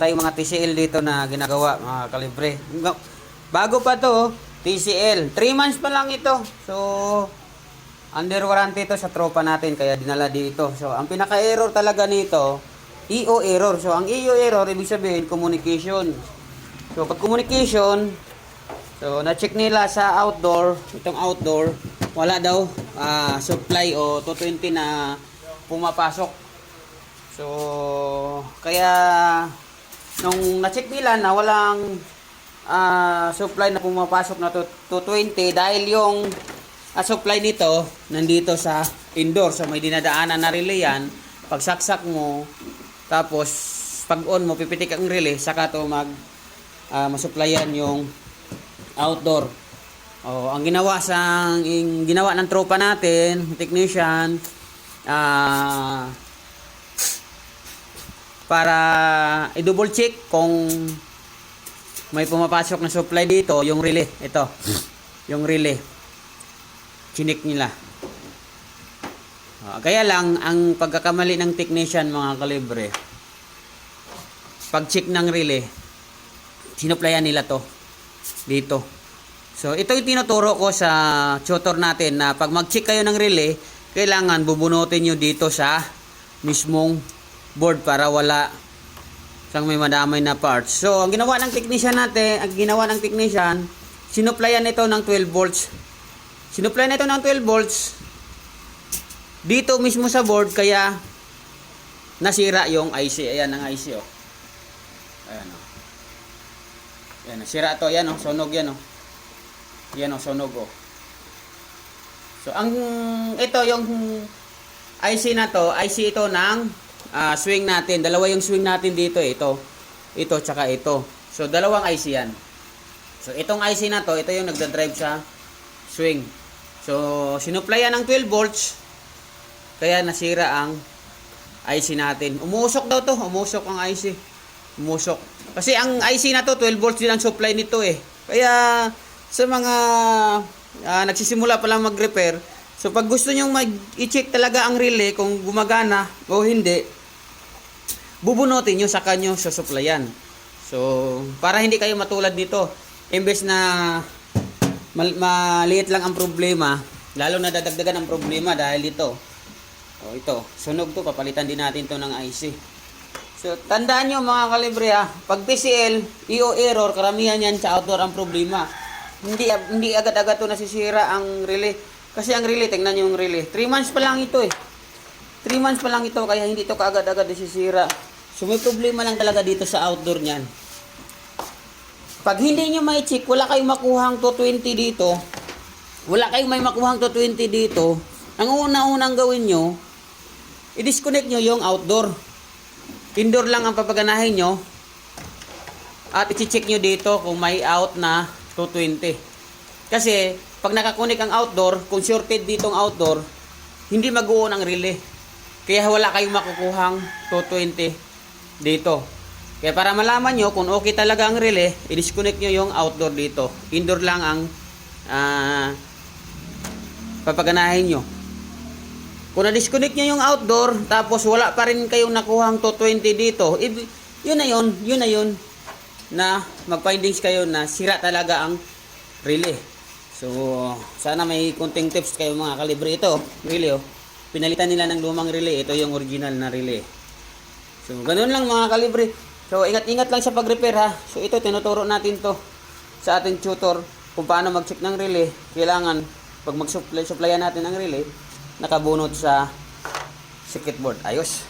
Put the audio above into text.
tayong mga TCL dito na ginagawa, mga kalibre. Bago pa to, TCL. 3 months pa lang ito. So, under warranty ito sa tropa natin, kaya dinala dito. So, ang pinaka-error talaga nito, EO error. So, ang EO error, ibig sabihin, communication. So, pag communication, so, na-check nila sa outdoor, itong outdoor, wala daw ah, supply o 220 na pumapasok. So, kaya nung na-check nila na walang ah, supply na pumapasok na to- 220 dahil yung ah, supply nito nandito sa indoor. So, may dinadaanan na relay yan. Pag saksak mo, tapos pag on mo, pipitik ang relay, saka to mag ah, masupplyan yung outdoor. Oh, ang ginawa sa ginawa ng tropa natin, technician, ah para i-double check kung may pumapasok na supply dito, yung relay, ito. Yung relay. Chinik nila. Ah, kaya lang ang pagkakamali ng technician mga kalibre. Pag-check ng relay, sinuplayan nila to dito. So, ito yung tinuturo ko sa tutor natin na pag mag-check kayo ng relay, kailangan bubunutin nyo dito sa mismong board para wala sang may madamay na parts. So, ang ginawa ng technician natin, ang ginawa ng technician, sinuplayan ito ng 12 volts. Sinuplayan ito ng 12 volts dito mismo sa board kaya nasira yung IC. Ayan ang IC oh. Ayan oh. Ayan, nasira to. Ayan oh, sunog yan oh. Yan oh, sunog oh. So, ang ito yung IC na to, IC ito ng ah, swing natin. Dalawa yung swing natin dito eh. Ito, ito, tsaka ito. So, dalawang IC yan. So, itong IC na to, ito yung nagda-drive sa swing. So, sinuplayan ng 12 volts, kaya nasira ang IC natin. Umusok daw to, umusok ang IC. Umusok. Kasi ang IC na to, 12 volts din ang supply nito eh. Kaya, sa mga ah, nagsisimula pa lang mag-repair, so pag gusto nyo mag-i-check talaga ang relay kung gumagana o hindi, bubunutin nyo sa kanyo sa supplyan. So, para hindi kayo matulad nito, imbes na mal- maliit lang ang problema, lalo na dadagdagan ang problema dahil dito. O ito, sunog to, papalitan din natin to ng IC. So, tandaan nyo mga kalibre ha, pag PCL, EO error, karamihan yan sa outdoor ang problema. Hindi hindi agad-agad to nasisira ang relay. Kasi ang relay, tingnan nyo yung relay. 3 months pa lang ito eh. 3 months pa lang ito, kaya hindi to kaagad-agad nasisira. So, may problema lang talaga dito sa outdoor niyan. Pag hindi nyo may check, wala kayong makuhang 220 dito. Wala kayong may makuhang 220 dito. Ang una-unang gawin nyo, i-disconnect nyo yung outdoor. Indoor lang ang papaganahin nyo. At i-check nyo dito kung may out na 220. Kasi, pag nakakunik ang outdoor, kung shorted ditong outdoor, hindi mag-uon ang relay. Kaya wala kayong makukuhang 220 dito. Kaya para malaman nyo kung okay talaga ang relay, i-disconnect nyo yung outdoor dito. Indoor lang ang ah, papaganahin nyo. Kung na-disconnect nyo yung outdoor, tapos wala pa rin kayong nakuhang 220 dito, yun na yun, yun na yun, na mag-findings kayo na sira talaga ang relay. So, sana may kunting tips kayo mga kalibre ito. Relay, oh. Pinalitan nila ng lumang relay. Ito yung original na relay. So, ganun lang mga kalibre. So, ingat-ingat lang sa pag-repair ha. So, ito, tinuturo natin to sa ating tutor kung paano mag-check ng relay. Kailangan, pag mag-supply supplyan natin ng relay, nakabunot sa circuit board. Ayos.